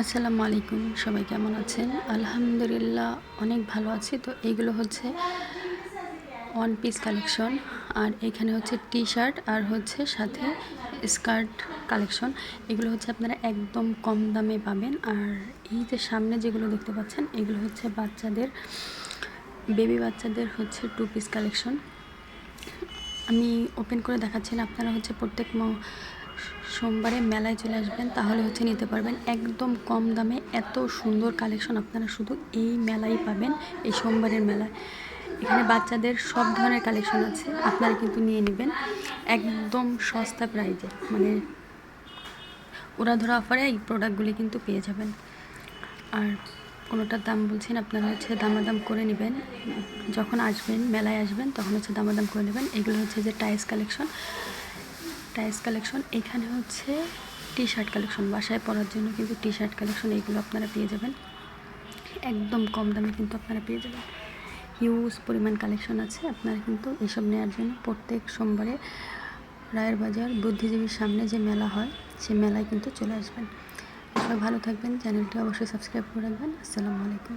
আসসালামু আলাইকুম, সবাই কেমন আছেন? আলহামদুলিল্লাহ অনেক ভালো আছি। তো এইগুলো হচ্ছে ওয়ান পিস কালেকশন আর এখানে হচ্ছে টি শার্ট আর হচ্ছে সাথে স্কার্ট কালেকশন এগুলো হচ্ছে আপনারা একদম কম দামে পাবেন। আর এই যে সামনে যেগুলো দেখতে পাচ্ছেন, এগুলো হচ্ছে বাচ্চাদের বেবি বাচ্চাদের হচ্ছে টু পিস কালেকশন আমি ওপেন করে দেখাচ্ছি আপনারা হচ্ছে প্রত্যেক সোমবারে মেলায় চলে আসবেন, তাহলে হচ্ছে নিতে পারবেন একদম কম দামে এত সুন্দর কালেকশন। আপনারা শুধু এই মেলায় পাবেন, এই সোমবারের মেলায়। এখানে বাচ্চাদের সব ধরনের কালেকশন আছে, আপনারা কিন্তু নিয়ে নেবেন একদম সস্তা প্রাইজে। মানে ওরা ধরা অফারে এই প্রোডাক্টগুলি কিন্তু পেয়ে যাবেন। আর কোনোটার দাম বলছেন, আপনারা হচ্ছে দামাদাম করে নেবেন। যখন আসবেন, মেলায় আসবেন, তখন হচ্ছে দামাদাম করে নেবেন। এগুলো হচ্ছে যে টাইস কালেকশন টাইস কালেকশন। এখানে হচ্ছে টি শার্ট কালেকশন। বাসায় পরার জন্য কিন্তু টি শার্ট কালেকশন এইগুলো আপনারা পেয়ে যাবেন। একদম কম দামে কিন্তু আপনারা পেয়ে যাবেন। হিউজ পরিমাণ কালেকশন আছে। আপনারা কিন্তু এসব নেওয়ার জন্য প্রত্যেক সোমবারে রায়ের বাজার বুদ্ধিজীবীর সামনে যে মেলা হয় সেই মেলায় কিন্তু চলে আসবেন। সবাই ভালো থাকবেন। চ্যানেলটি অবশ্যই সাবস্ক্রাইব করে রাখবেন। আসসালামু আলাইকুম।